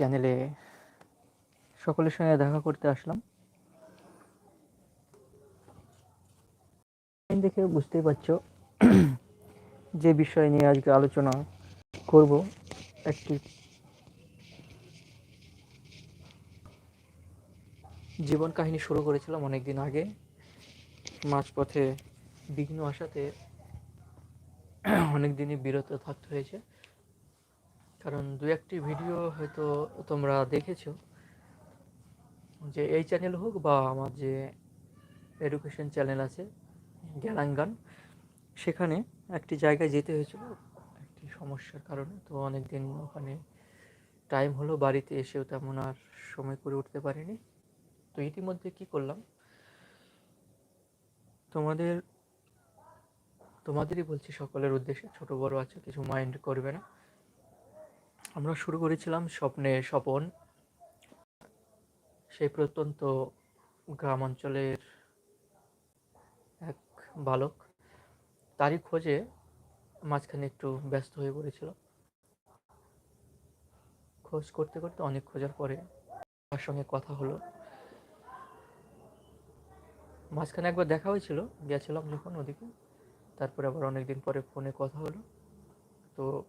চ্যানেলে সকলের সঙ্গে দেখা করতে আসলাম। দেখে বুঝতেই পারছ যে বিষয় নিয়ে আজকে আলোচনা করব একটি জীবন কাহিনী শুরু করেছিলাম অনেক দিন আগে। মাঝপথে বিঘ্ন আসাতে অনেক দিনই বিরত থাকতে হয়েছে। কারণ দু একটি ভিডিও হয়তো তোমরা দেখেছ। যে এই চ্যানেল হোক বা আমার যে এডুকেশন চ্যানেল আছে গ্যালাঙ্গান সেখানে একটি জায়গায় যেতে হয়েছিল। একটি সমস্যার কারণে তো অনেক দিন ওখানে টাইম হলো, বাড়িতে এসেও তেমন আর সময় করে উঠতে পারিনি। তো ইতিমধ্যে কি করলাম? তোমাদের, তোমাদেরই বলছি, সকলের উদ্দেশ্যে ছোট বড় আছে, কিছু মাইন্ড করবে না। আমরা শুরু করেছিলাম স্বপ্নে স্বপন। সেই প্রত্যন্ত গ্রাম অঞ্চলের এক বালক। তারই খোঁজে মাঝখানে একটু ব্যস্ত হয়ে পড়েছিল। খোঁজ করতে করতে অনেক খোঁজার পরে তার সঙ্গে কথা হলো। মাঝখানে একবার দেখা হয়েছিল, গেছিলাম যখন ওদিকে। তারপরে আবার অনেক দিন পরে ফোনে কথা হলো। তো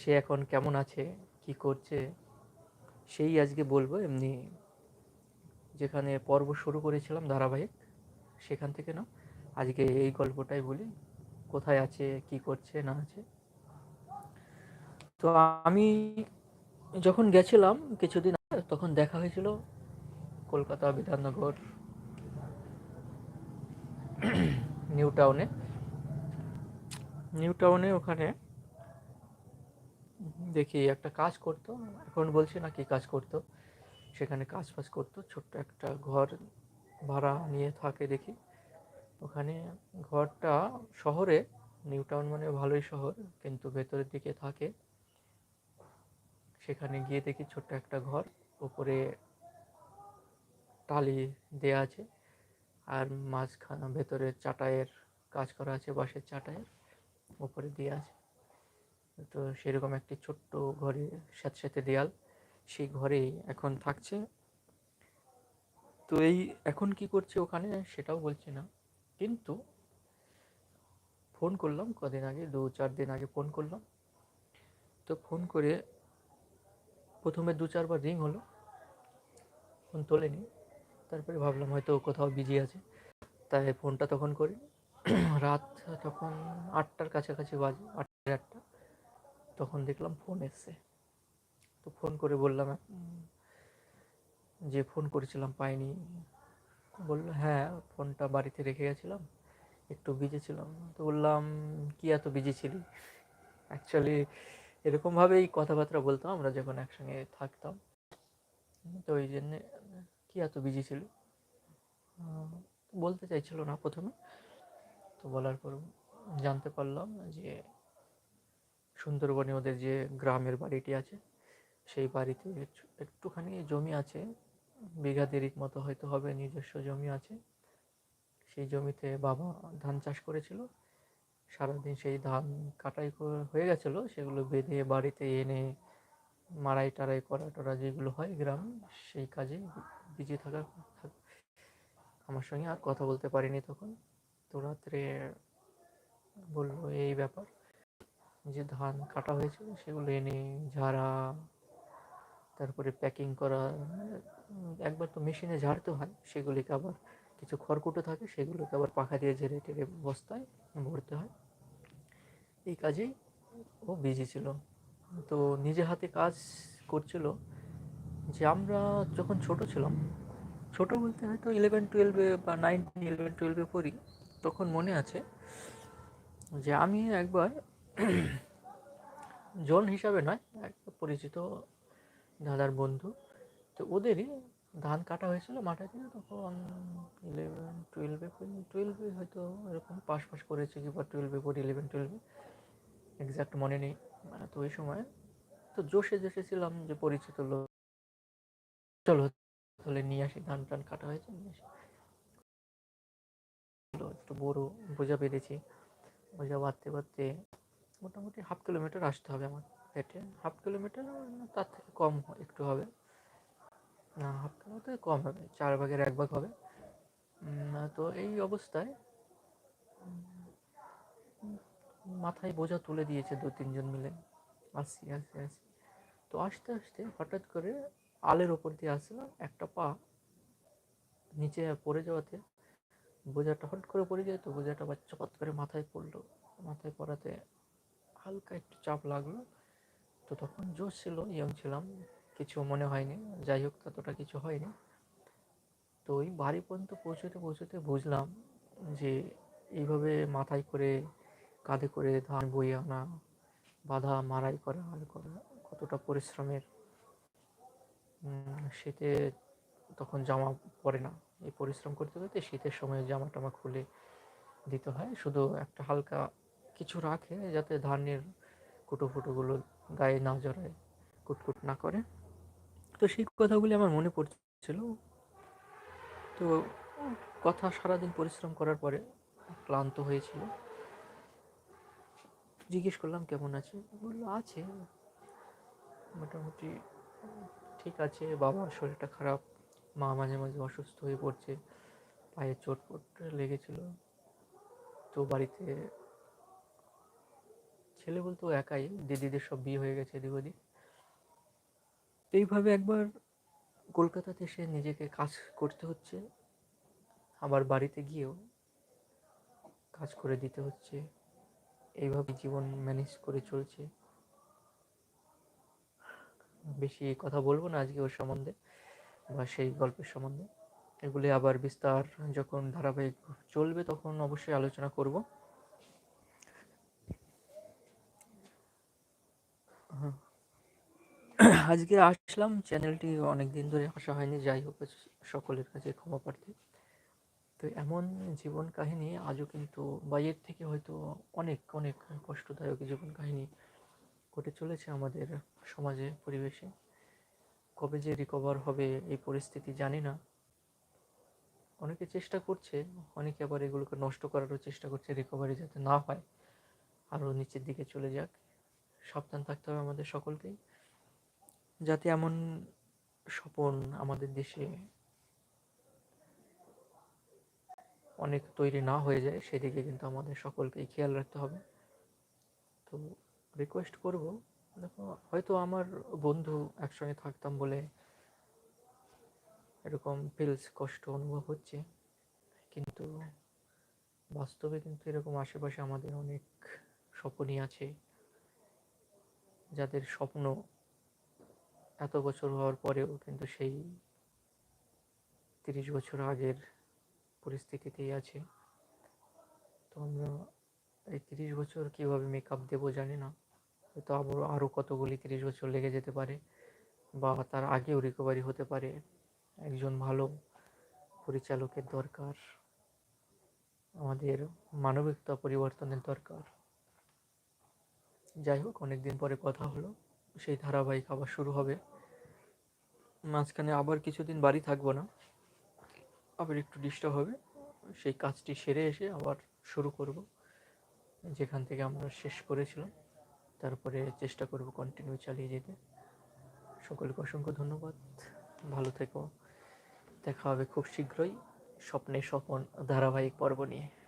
সে এখন কেমন আছে, কি করছে, সেই আজকে বলব। এমনি যেখানে পর্ব শুরু করেছিলাম ধারাবাহিক, সেখান থেকে না আজকে এই গল্পটাই বলি, কোথায় আছে, কি করছে, না আছে। তো আমি যখন গেছিলাম কিছুদিন তখন দেখা হয়েছিল কলকাতা বিধাননগর নিউ টাউনে। নিউ টাউনে ওখানে দেখি একটা কাজ করতো, এখন বলছি না কি কাজ করতো। সেখানে কাজ ফাজ করতো, ছোট্ট একটা ঘর ভাড়া নিয়ে থাকে দেখি। ওখানে ঘরটা শহরে, নিউ টাউন মানে ভালোই শহর, কিন্তু ভেতরের দিকে থাকে। সেখানে গিয়ে দেখি ছোট্ট একটা ঘর উপরে টালি দেয়া আছে। আর মাঝখানে ভেতরে চাটাইয়ের কাজ করা আছে, বাঁশের চাটাইয়ের উপরে দিয়ে আছে। তো সেরকম একটি ছোট্ট ঘরে সাথে দেয়াল, সেই ঘরে এখন থাকছে। তো এই এখন কি করছে ওখানে সেটাও বলছি না। কিন্তু ফোন করলাম, কদিন আগে, দু, চার দিন আগে ফোন করলাম। তো ফোন করে প্রথমে দু, চারবার রিং হলো, ফোন তোলেনি। তারপরে ভাবলাম হয়তো কোথাও বিজি আছে। তাই ফোনটা তখন করি। রাত তখন আটটার কাছাকাছি বাজে, আটটা আটটা। তখন দেখলাম ফোন এসছে। তো ফোন করে বললাম, যে ফোন করেছিলাম পাইনি। বলল হ্যাঁ ফোনটা বাড়িতে রেখে গেছিলাম, একটু বিজি ছিলাম। তো বললাম, কি এত বিজি ছিলি? অ্যাকচুয়ালি এরকমভাবেই কথাবার্তা বলতাম আমরা যখন একসঙ্গে থাকতাম। তো ওই জন্যে, কি এত বিজি ছিল? বলতে চাইছিল না প্রথমে। তো বলার পর জানতে পারলাম যে সুন্দরবনে ওদের যে গ্রামের বাড়িটি আছে, সেই বাড়িতে একটুখানি জমি আছে। বিঘা দেরিক মতো হয়তো হবে, নিজস্ব জমি আছে। সেই জমিতে বাবা ধান চাষ করেছিল। সারাদিন সেই ধান কাটাই হয়ে গেছিল। সেগুলো বেঁধে বাড়িতে এনে মারাই টারাই করা টরা যেগুলো হয় গ্রাম, সেই কাজে বিজি থাকা, আমার সঙ্গে আর কথা বলতে পারিনি তখন। তো রাত্রে বলল, এই ব্যাপার। যে ধান কাটা হয়েছিল সেগুলো এনে ঝাড়া, তারপরে প্যাকিং করা, একবার তো মেশিনে ঝাড়তে হয়, সেগুলিকে আবার কিছু খড়কুটো থাকে, সেগুলোকে আবার পাখা দিয়ে ঝেড়ে টেড়ে বস্তায় ভরতে হয়। এই কাজেই ও বিজি ছিল। তো নিজে হাতে কাজ করছিল যে আমরা যখন ছোট ছিলাম, ছোট বলতে হয়তো ইলেভেন টুয়েলভে বা নাইন ইলেভেন টুয়েলভে পড়ি, তখন মনে আছে যে আমি একবার জন হিসাবে নয়, একটা পরিচিত দাদার বন্ধু। তো ওদেরই ধান কাটা হয়েছিল মাঠে দিয়ে, তখন ইলেভেন টুয়েলভে টুয়েলভে হয়তো এরকম পাস পাস করেছে কি বা টুয়েলভে পড়ি ইলেভেন টুয়েলভে এক্স্যাক্ট মনে নেই তো ওই সময়। তো জোশে জোশে ছিলাম যে পরিচিত লোক। চলো, তাহলে নিয়ে আসি, ধান টান কাটা হয়েছে, নিয়ে আসি। একটু বড়, বোঝা পেরেছি। বোঝা বাঁধতে বাঁধতে মোটামুটি হাফ কিলোমিটার আসতে হবে আমার হেঁটে। হাফ কিলোমিটার তার থেকে কম একটু হবে। না হাফ কিলোমিটার কম হবে, চার ভাগের এক ভাগ হবে। তো এই অবস্থায় মাথায় বোঝা তুলে দিয়েছে দু তিনজন মিলে। আসছি আসছি আসছি তো আস্তে আস্তে হঠাৎ করে আলের ওপর দিয়ে আসছিলাম একটা পা নিচে পড়ে যাওয়াতে। বোঝাটা হট করে পড়ে যায় তো, বোঝাটা আবার চপাত করে মাথায় পড়ল। মাথায় পড়াতে হালকা একটু চাপ লাগল। তো তখন জোশ ছিল ইয়ং ছিলাম, কিছু মনে হয়নি। যাই হোক, ততটা কিছু হয়নি। তো ওই বাড়ি পর্যন্ত পৌঁছতে পৌঁছতে বুঝলাম যে এইভাবে মাথায় করে, কাঁধে করে ধান বয়ে আনা, বাধা মারাই করা আর করা কতটা পরিশ্রমের শীতে তখন জামা পরে না। এই পরিশ্রম করতে করতে শীতের সময় জামা টামা খুলে দিতে হয়। শুধু একটা হালকা কিছু রাখে যাতে ধানের কুটো ফুটোগুলো গায়ে না জড়ায়, কুটকুট না করে। তো সেই কথাগুলি আমার মনে পড়ছিল। তো কথা সারাদিন পরিশ্রম করার পরে ক্লান্ত হয়েছিল। জিজ্ঞেস করলাম, কেমন আছে? বলল, আছে। মোটামুটি ঠিক আছে। বাবার শরীরটা খারাপ। মা মাঝে মাঝে অসুস্থ হয়ে পড়ছে। পায়ে চোট ফোট লেগেছিল। তো বাড়িতে ছেলে বলতে একাই, দিদিদের সব বিয়ে হয়ে গেছে এদিক ওদিক। এইভাবে একবার কলকাতাতে এসে নিজেকে কাজ করতে হচ্ছে আবার বাড়িতে গিয়েও কাজ করে দিতে হচ্ছে। এইভাবে জীবন ম্যানেজ করে চলছে। বেশি কথা বলব না আজকে ওর সম্বন্ধে, বা সেই গল্পের সম্বন্ধে। এগুলি আবার বিস্তার যখন ধারাবাহিক চলবে তখন অবশ্যই আলোচনা করব। আজকে আসলাম। চ্যানেলটি অনেক দিন ধরে আসা হয়নি, যাই হোক সকলের কাছে ক্ষমা প্রার্থী। তো এমন জীবন কাহিনী, আজও কিন্তু বা এর থেকে হয়তো অনেক অনেক কষ্টদায়ক জীবন কাহিনী ঘটে চলেছে আমাদের সমাজে, পরিবেশে। কবে যে রিকভার হবে এই পরিস্থিতি জানি না। অনেকে চেষ্টা করছে, অনেকে আবার এগুলোকে নষ্ট করারও চেষ্টা করছে রিকভারি যাতে না হয়। আরও নিচের দিকে চলে যাক। সাবধান থাকতে হবে আমাদের সকলকেই। যাতে এমন স্বপন আমাদের দেশে অনেক তৈরি না হয়ে যায়, সেদিকে কিন্তু আমাদের সকলকেই খেয়াল রাখতে হবে। তো রিকোয়েস্ট করব, দেখো, হয়তো আমার বন্ধু একসঙ্গে থাকতাম বলে এরকম ফিলস কষ্ট অনুভব হচ্ছে, কিন্তু বাস্তবে কিন্তু এরকম আশেপাশে আমাদের অনেক স্বপ্নই আছে, যাদের স্বপ্ন এত বছর হওয়ার পরেও কিন্তু সেই তিরিশ বছর আগের পরিস্থিতিতেই আছে। তো আমরা এই তিরিশ বছর কীভাবে মেকআপ দেবো জানি না। হয়তো আবার আরও কতগুলি তিরিশ বছর লেগে যেতে পারে বা তার আগেও রিকভারি হতে পারে। একজন ভালো পরিচালকের দরকার, আমাদের মানবিকতা পরিবর্তনের দরকার। যাই হোক অনেক দিন পরে কথা হলো। সেই ধারাবাহিক আবার শুরু হবে। মাঝখানে আবার কিছুদিন বাড়ি থাকব না। আবার একটু ডিস্টার্ব হবে। সেই কাজটি সেরে এসে আবার শুরু করব। যেখান থেকে আমরা শেষ করেছিলাম। তারপরে চেষ্টা করব কন্টিনিউ চালিয়ে যেতে। সকলকে অসংখ্য ধন্যবাদ। ভালো থেকো। দেখা হবে খুব শীঘ্রই স্বপ্নে স্বপন ধারাবাহিক পর্ব নিয়ে।